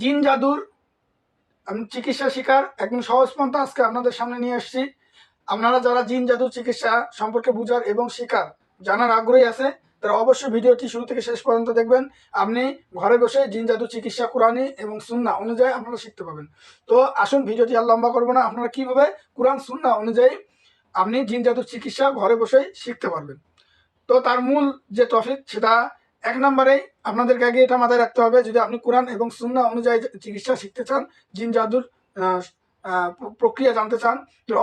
জিন জাদুর, আমি চিকিৎসা শিকার একদম সহজ পন্থা আজকে আপনাদের সামনে নিয়ে এসেছি আপনারা যারা জিন জাদুর চিকিৎসা সম্পর্কে বুঝার এবং শিকার জানার আগ্রহী আছে, তারা অবশ্যই ভিডিওটি শুরু থেকে শেষ পর্যন্ত দেখবেন। আপনি ঘরে বসে জিন জাদু চিকিৎসা কোরআনে এবং সুন্না অনুযায়ী আপনারা শিখতে পাবেন তো আসুন, ভিডিওটি আর লম্বা করব না, আপনারা কীভাবে কোরআন সুন্না অনুযায়ী আপনি জিন জাদুর চিকিৎসা ঘরে বসেই শিখতে পারবেন। তো তার মূল যে টপিক, সেটা এক নম্বরেই আপনাদেরকে আগে এটা মাথায় রাখতে হবে, যদি আপনি কোরআন এবং সুন্না অনুযায়ী চিকিৎসা শিখতে চান, জিন জাদুর প্রক্রিয়া জানতে চান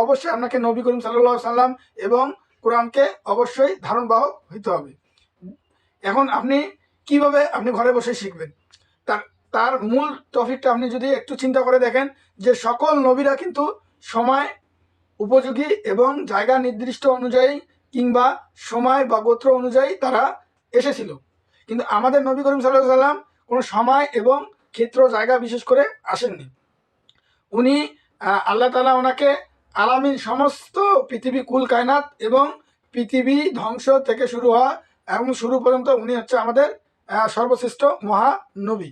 অবশ্যই আপনাকে নবী করিম সাল্লাহ সাল্লাম এবং কোরআনকে অবশ্যই ধারণ বাহক হইতে হবে। এখন আপনি কীভাবে আপনি ঘরে বসে শিখবেন? তার তার মূল টপিকটা আপনি যদি একটু চিন্তা করে দেখেন, যে সকল নবীরা কিন্তু সময়, উপযোগী এবং জায়গা নির্দিষ্ট অনুযায়ী কিংবা সময় বা গোত্র অনুযায়ী তারা এসেছিল। কিন্তু আমাদের নবী করিম সাল্লাহ সাল্লাম কোনো সময় এবং ক্ষেত্র জায়গা বিশেষ করে আসেননি। উনি আল্লাহ তালা ওনাকে আলামিন সমস্ত পৃথিবী কুল কায়নাত এবং পৃথিবী ধ্বংস থেকে শুরু হওয়া এবং শুরু পর্যন্ত উনি হচ্ছে আমাদের সর্বশ্রেষ্ঠ মহানবী।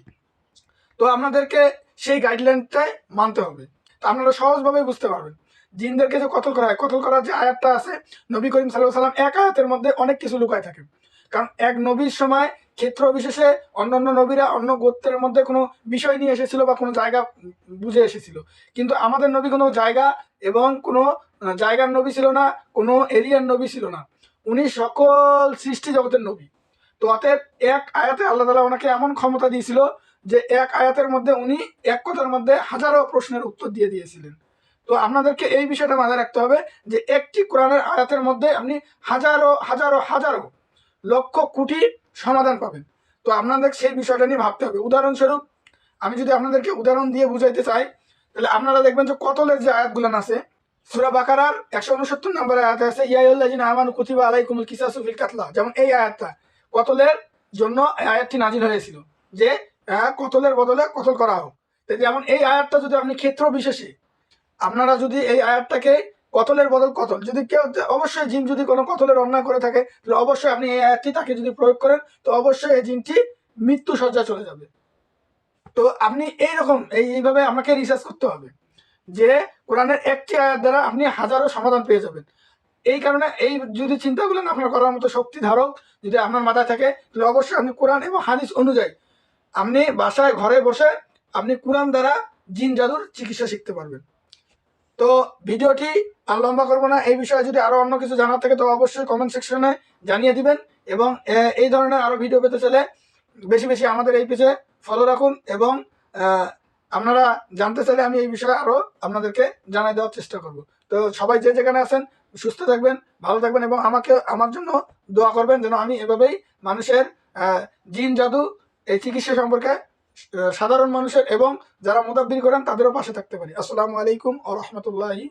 তো আপনাদেরকে সেই গাইডলাইনটাই মানতে হবে। তা আপনারা সহজভাবে বুঝতে পারবেন। জিনদেরকে যে কতল করা হয়, কতল করার যে আয়াতটা আছে, নবী করিম সাল্লাহ সাল্লাম এক আয়াতের মধ্যে অনেক কিছু লুকায় থাকে। কারণ এক নবীর সময় ক্ষেত্র বিশেষে অন্য অন্য নবীরা অন্য গোত্রের মধ্যে কোনো বিষয় নিয়ে এসেছিল বা কোনো জায়গা বুঝে এসেছিল। কিন্তু আমাদের নবী কোনো জায়গা এবং কোনো জায়গার নবী ছিল না, কোনো এরিয়ার নবী ছিল না। উনি সকল সৃষ্টি জগতের নবী। তো অতএব এক আয়াতে আল্লাহ তালা ওনাকে এমন ক্ষমতা দিয়েছিল যে এক আয়াতের মধ্যে উনি এক কথার মধ্যে হাজারো প্রশ্নের উত্তর দিয়ে দিয়েছিলেন। তো আপনাদেরকে এই বিষয়টা মাথায় রাখতে হবে যে একটি কোরআনের আয়াতের মধ্যে আপনি হাজারো হাজারো হাজারো লক্ষ কোটি সমাধান পাবেন। তো আপনাদের সেই বিষয়টা নিয়ে ভাবতে হবে। উদাহরণস্বরূপ আমি যদি আপনাদেরকে উদাহরণ দিয়ে বুঝাইতে চাই তাহলে আপনারা দেখবেন যে কতলের যে আয়াতগুলো আছে। সুরা বাকারার একশো উনসত্তর নম্বরের আয়াত আছে ইয়াইল্লাজিন আমানু কুতিবা আলাইকুমুল কিসাসু ফিল কাতলা। যেমন এই আয়াতটা কতলের জন্য আয়াতটি নাজিল হয়েছিল? যে আহ, কতলের বদলে কতল করা হোক। যেমন এই আয়াতটা যদি আপনি ক্ষেত্র বিশেষে আপনারা যদি এই আয়াতটাকে কতলের বদল কতল? যদি কেউ অবশ্যই জিন যদি কোনো কতলের অন্যায় করে থাকে, তাহলে অবশ্যই আপনি এই আয়াতটি তাকে যদি প্রয়োগ করেন, তো অবশ্যই এই জিনটি মৃত্যু সজ্জা চলে যাবে। তো আপনি এইরকম, এই এইভাবে আমাকে রিসার্চ করতে হবে যে কোরআনের একটি আয়াত দ্বারা আপনি হাজারো সমাধান পেয়ে যাবেন। এই কারণে এই যদি চিন্তাগুলো আপনার করার মতো শক্তি ধারক যদি আপনার মাথায় থাকে, তাহলে অবশ্যই আপনি কোরআন এবং হাদিস অনুযায়ী আপনি বাসায়, ঘরে বসে আপনি কোরআন দ্বারা জিন জাদুর চিকিৎসা শিখতে পারবেন। তো ভিডিওটি আর লম্বা করব না, এই বিষয়ে যদি আরও অন্য কিছু জানার থাকে তো অবশ্যই কমেন্ট সেকশনে জানিয়ে দিবেন এবং এই ধরনের আরও ভিডিও পেতে চলে বেশি বেশি আমাদের এই পেজে ফলো রাখুন এবং আপনারা জানতে চাইলে আমি এই বিষয়ে আরও আপনাদেরকে জানাই দেওয়ার চেষ্টা করব। তো সবাই যে যেখানে আছেন, সুস্থ থাকবেন, ভালো থাকবেন এবং আমাকে, আমার জন্য দোয়া করবেন যেন আমি এভাবেই মানুষের জিন, জাদু, এই চিকিৎসা সম্পর্কে সাধারণ মানুষের এবং যারা মোদাব্বির করেন তাদেরও পাশে থাকতে পারি। আসসালামু আলাইকুম ও রহমতুল্লাহি